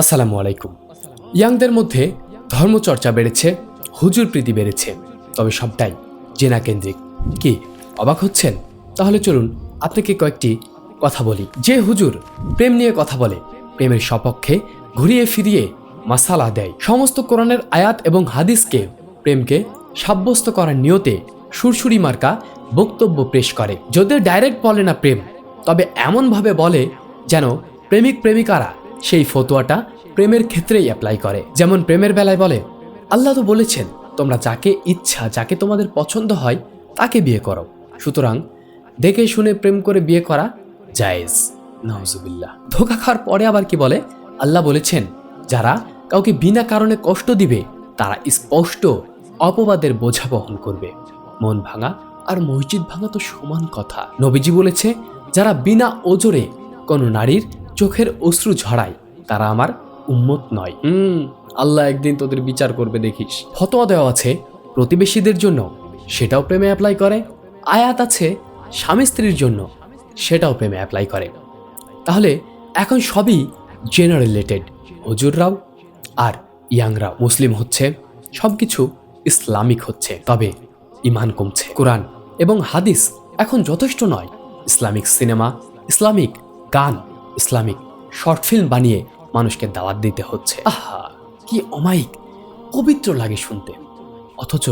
আসসালামু আলাইকুম। ইয়াংদের মধ্যে ধর্মচর্চা বেড়েছে, হুজুর প্রীতি বেড়েছে, তবে সবটাই জেনা কেন্দ্রিক কি, অবাক হচ্ছেন? তাহলে চলুন আপনাকে কয়েকটি কথা বলি। যে হুজুর প্রেম নিয়ে কথা বলে, প্রেমের সপক্ষে ঘুরিয়ে ফিরিয়ে মাসালা দেয়। সমস্ত কোরআনের আয়াত এবং হাদিসকে প্রেমকে সাব্যস্ত করার নিয়তে সুরসুরি মার্কা বক্তব্য পেশ করে। যদিও ডাইরেক্ট বলে না প্রেম, তবে এমনভাবে বলে যেন প্রেমিক প্রেমিকারা সেই ফতোয়াটা প্রেমের ক্ষেত্রেই অ্যাপ্লাই করে। যেমন প্রেমের বেলায় বলে, আল্লাহ তো বলেছেন, তোমরা যাকে ইচ্ছা, যাকে তোমাদের পছন্দ হয়, তাকে বিয়ে করো। সুতরাং দেখে শুনে প্রেম করে বিয়ে করা জায়েজ। নাউজুবিল্লাহ। ধোকা খাওয়ার পরে আবার কি বলে? আল্লাহ বলেছেন, যারা কাউকে বিনা কারণে কষ্ট দিবে, তারা স্পষ্ট অপবাদের বোঝা বহন করবে। মন ভাঙা আর মসজিদ ভাঙা তো সমান কথা। নবীজি বলেছে, যারা বিনা ওজরে কোনো নারীর চোখের অশ্রু ঝরায় তারা আমার উম্মত নয়। হুম। আল্লাহ একদিন তোদের বিচার করবে দেখিস। ফতোয়া দেওয়া আছে প্রতিবেশীদের জন্য সেটাও প্রেমে অ্যাপ্লাই করে। আয়াত আছে স্বামী স্ত্রীর জন্য সেটাও প্রেমে অ্যাপ্লাই করে। তাহলে এখন সবই জেনারেলেটেড হজুররাও আর ইয়াংরাও মুসলিম হচ্ছে সবকিছু ইসলামিক হচ্ছে তবে ইমান কমছে। কোরআন এবং হাদিস এখন যথেষ্ট নয়। ইসলামিক সিনেমা ইসলামিক গান ইসলামিক শর্ট ফিল্ম বানিয়ে মানুষকে দাওয়াত দিতে হচ্ছে। আহা, কি অমায়িক, পবিত্র লাগে শুনতে। অথচ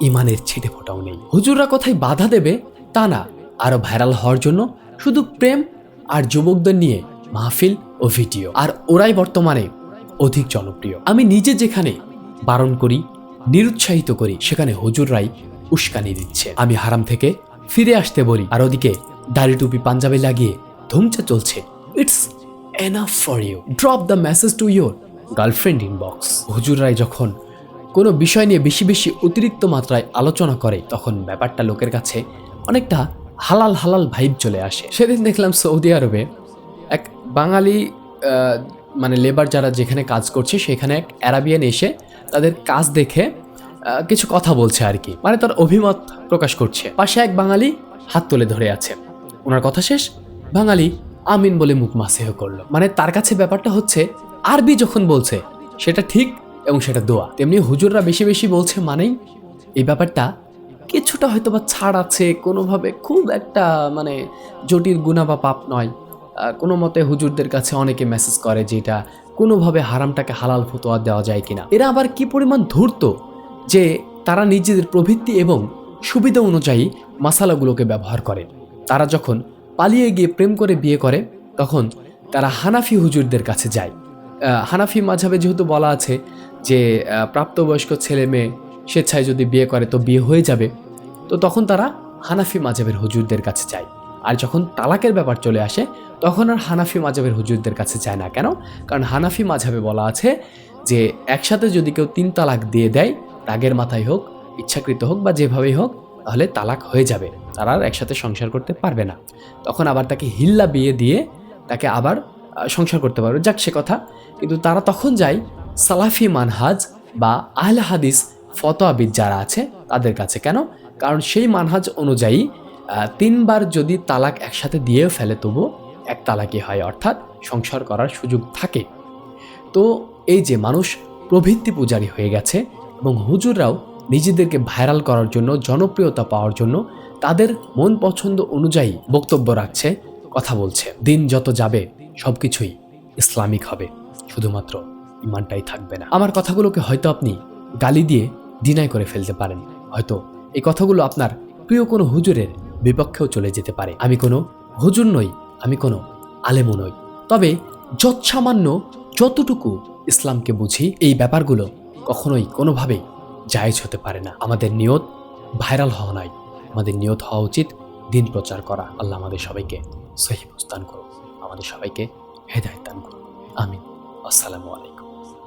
ইমানের ছিটে ফোটাও নেই। হুজুররা কোথায় বাধা দেবে তা না। আরও ভাইরাল হওয়ার জন্য শুধু প্রেম আর যুবকদের নিয়ে মাহফিল ও ভিডিও। আর ওরাই বর্তমানে অধিক জনপ্রিয়। আমি নিজে যেখানে বারণ করি, নিরুৎসাহিত করি, সেখানে হুজুররাই উস্কানি দিচ্ছে। আমি হারাম থেকে ফিরে আসতে বলি। আর ওদিকে দাড়ি টুপি পাঞ্জাবি লাগিয়ে ধুমচে চলছে it's enough for you drop the message to your girlfriend inbox হুজুররাই যখন কোনো বিষয় নিয়ে বেশি বেশি অতিরিক্ত মাত্রায় আলোচনা করে, তখন ব্যাপারটা লোকের কাছে অনেকটা হালাল হালাল ভাইব চলে আসে। সেদিন দেখলাম সৌদি আরবে এক বাঙালি মানে লেবার যারা যেখানে কাজ করছে, সেখানে এক অ্যারাবিয়ান এসে তাদের কাজ দেখে কিছু কথা বলছে আর কি। মানে তার অভিমত প্রকাশ করছে। পাশে এক বাঙালি হাত তুলে ধরে আছে। ওনার কথা শেষ। বাঙালি আমিন বলে মুখ মাসেহ করল। মানে তার কাছে ব্যাপারটা হচ্ছে, আরবি যখন বলছে, সেটা ঠিক এবং সেটা দোয়া। তেমনি হুজুররা বেশি বেশি বলছে মানেই এই ব্যাপারটা কিছুটা হয়তো বা ছাড় আছে, কোনোভাবে খুব একটা মানে জটিল গুণা বা পাপ নয়। কোনো মতে হুজুরদের কাছে অনেকে মেসেজ করে যে এটা কোনোভাবে হারামটাকে হালাল ফতোয়া দেওয়া যায় কিনা। এরা আবার কি পরিমাণ ধূর্ত যে তারা নিজেদের প্রবৃত্তি এবং সুবিধা অনুযায়ী মাসালাগুলোকে ব্যবহার করে। তারা যখন পালিয়ে গিয়ে প্রেম করে বিয়ে করে, তখন তারা হানাফি হুজুরদের কাছে যায়। হানাফি মাঝাবে যেহেতু বলা আছে যে প্রাপ্তবয়স্ক ছেলে মেয়ে স্বেচ্ছায় যদি বিয়ে করে তো বিয়ে হয়ে যাবে। তো তখন তারা হানাফি মাঝাবের হুজুরদের কাছে যায়। আর যখন তালাকের ব্যাপার চলে আসে, তখন আর হানাফি মাঝাবের হুজুরদের কাছে যায় না। কেন? কারণ হানাফি মাঝাবে বলা আছে যে, একসাথে যদি কেউ তিন তালাক দিয়ে দেয়, রাগের মাথায় হোক, ইচ্ছাকৃত হোক বা যেভাবেই হোক তাহলে তালাক হয়ে যাবে। তারা আর একসাথে সংসার করতে পারবে না। তখন আবার তাকে হিল্লা বিয়ে দিয়ে তাকে আবার সংসার করতে পারবে। যাক, সে কথা। কিন্তু তারা তখন যায় সালাফি মানহাজ বা আহলে হাদিস ফতোয়াবিদ যারা আছে তাদের কাছে। কেন? কারণ সেই মানহাজ অনুযায়ী তিনবার যদি তালাক একসাথে দিয়েও ফেলে তবু এক তালাকই হয়। অর্থাৎ সংসার করার সুযোগ থাকে। তো এই যে মানুষ প্রভৃতি পূজারী হয়ে গেছে এবং হুজুররাও নিজেদেরকে ভাইরাল করার জন্য, জনপ্রিয়তা পাওয়ার জন্য তাদের মন পছন্দ অনুযায়ী বক্তব্য রাখছে, কথা বলছে। দিন যত যাবে, সবকিছুই ইসলামিক হবে। শুধুমাত্র ইমানটাই থাকবে না। আমার কথাগুলোকে হয়তো আপনি গালি দিয়ে ডিনাই করে ফেলতে পারেন। হয়তো এই কথাগুলো আপনার প্রিয় কোনো হুজুরের বিপক্ষেও চলে যেতে পারে। আমি কোনো হুজুর নই, আমি কোনো আলেমও নই। তবে যৎসামান্য যতটুকু ইসলামকে বুঝি, এই ব্যাপারগুলো কখনোই কোনোভাবেই জায়েজ হতে পারে না। আমাদের নিয়ত ভাইরাল হওয়া নাই আমাদের নিয়ত হওয়া উচিত দিন প্রচার করা। আল্লাহ আমাদের সবাইকে সহি প্রস্থান করুন আমাদের সবাইকে হেদায়ত দান করুন আমিন। আসসালামু আলাইকুম।